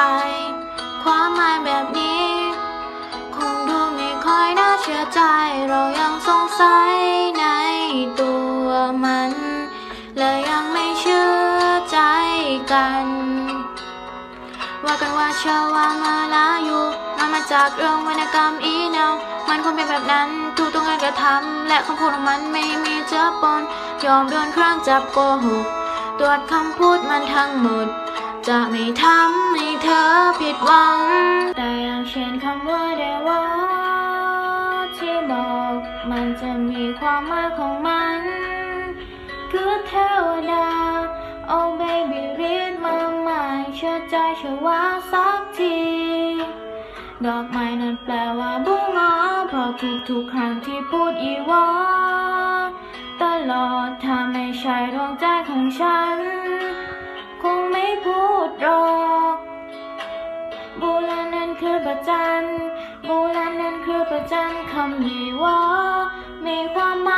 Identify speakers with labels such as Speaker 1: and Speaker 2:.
Speaker 1: ไป ความหมายแบบนี้ คงดูไม่ค่อยน่าเชื่อใจ เรายังสงสัยในตัวมัน และยังไม่เชื่อใจกัน ว่ากันว่าเชื่อว่ามาลาอยู่มันมาจากเรื่องวรรณกรรมอีเนวมันคงเป็นแบบนั้นถูกต้องการกระทำและคำพูดของมันไม่มีเจือปนยอมโดนครั้งจับโกหกตรวจคำพูดมันทั้งหมด จะไม่ทำให้เธอผิดหวัง แต่อย่างเช่นคำว่าเดวอที่บอก มันจะมีความหมายของมัน คือเทวดา Oh baby read my mind เชื่อใจเชื่อว่าสักที ดอกไม้นั้นแปลว่าบุ้งอเพราะทุกๆครั้งที่พูดอีวอตลอดถ้าไม่ใช่ดวงใจของฉัน คือประจันบูรณนั้นคือประจันคำยีวอมีความหมาย